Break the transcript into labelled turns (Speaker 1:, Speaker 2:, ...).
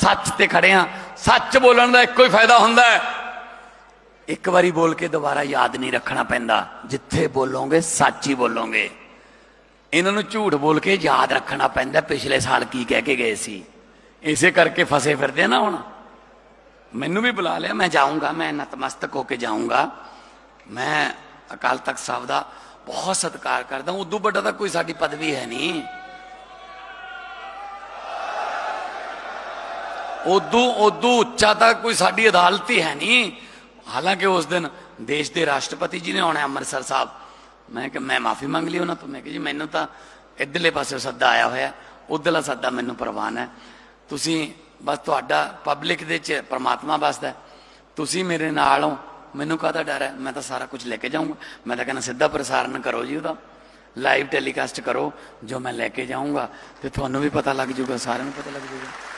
Speaker 1: ਸੱਚ ਤੇ ਖੜੇ ਆ। ਸੱਚ ਬੋਲਣ ਦਾ ਇੱਕੋ ਹੀ ਫਾਇਦਾ ਹੁੰਦਾ ਹੈ। ਇੱਕ ਵਾਰੀ ਬੋਲ ਕੇ ਦੁਬਾਰਾ ਯਾਦ ਨਹੀਂ ਰੱਖਣਾ ਪੈਂਦਾ। ਜਿੱਥੇ ਬੋਲੋਗੇ, ਸੱਚ ਹੀ ਬੋਲੋਗੇ। ਇਹਨਾਂ ਨੂੰ ਝੂਠ ਬੋਲ ਕੇ ਯਾਦ ਰੱਖਣਾ ਪੈਂਦਾ ਪਿਛਲੇ ਸਾਲ ਕੀ ਕਹਿ ਕੇ ਗਏ ਸੀ। ਇਸੇ ਕਰਕੇ ਫਸੇ ਫਿਰਦੇ ਨਾ ਹੁਣ। ਮੈਨੂੰ ਵੀ ਬੁਲਾ ਲਿਆ, ਮੈਂ ਜਾਊਂਗਾ। ਮੈਂ ਨਤਮਸਤਕ ਹੋ ਕੇ ਜਾਊਂਗਾ। ਮੈਂ ਅਕਾਲ ਤਖਤ ਸਾਹਿਬ ਦਾ ਬਹੁਤ ਸਤਿਕਾਰ ਕਰਦਾ ਉਦੋਂ ਵੱਡਾ ਤਾਂ ਕੋਈ ਸਾਡੀ ਪਦਵੀ ਹੈ ਨਹੀਂ। ਉਦੋਂ ਉਦੋਂ ਉੱਚਾ ਤਾਂ ਕੋਈ ਸਾਡੀ ਅਦਾਲਤ ਹੀ ਹੈ ਨਹੀਂ। ਹਾਲਾਂਕਿ ਉਸ ਦਿਨ ਦੇਸ਼ ਦੇ ਰਾਸ਼ਟਰਪਤੀ ਜੀ ਨੇ ਆਉਣਾ ਅੰਮ੍ਰਿਤਸਰ ਸਾਹਿਬ। ਮੈਂ ਕਿ ਮੈਂ ਮਾਫੀ ਮੰਗ ਲਈ ਉਹਨਾਂ ਤੋਂ। ਮੈਂ ਕਿ ਜੀ, ਮੈਨੂੰ ਤਾਂ ਇੱਧਰਲੇ ਪਾਸੇ ਸੱਦਾ ਆਇਆ ਹੋਇਆ। ਉਧਰਲਾ ਸੱਦਾ ਮੈਨੂੰ ਪ੍ਰਵਾਨ ਹੈ। ਤੁਸੀਂ ਬਸ ਤੁਹਾਡਾ ਪਬਲਿਕ ਦੇ ਚ ਪ੍ਰਮਾਤਮਾ ਵਸਦਾ ਤੁਸੀਂ ਮੇਰੇ ਨਾਲ ਹੋ। ਮੈਨੂੰ ਕਾਹਦਾ ਡਰ ਹੈ? ਮੈਂ ਤਾਂ ਸਾਰਾ ਕੁਝ ਲੈ ਕੇ ਜਾਊਂਗਾ। ਮੈਂ ਤਾਂ ਕਹਿੰਦਾ, ਸਿੱਧਾ ਪ੍ਰਸਾਰਣ ਕਰੋ ਜੀ ਉਹਦਾ। ਲਾਈਵ ਟੈਲੀਕਾਸਟ ਕਰੋ। ਜੋ ਮੈਂ ਲੈ ਕੇ ਜਾਊਂਗਾ, ਤੇ ਤੁਹਾਨੂੰ ਵੀ ਪਤਾ ਲੱਗ ਜਾਊਗਾ, ਸਾਰਿਆਂ ਨੂੰ ਪਤਾ ਲੱਗ ਜਾਊਗਾ।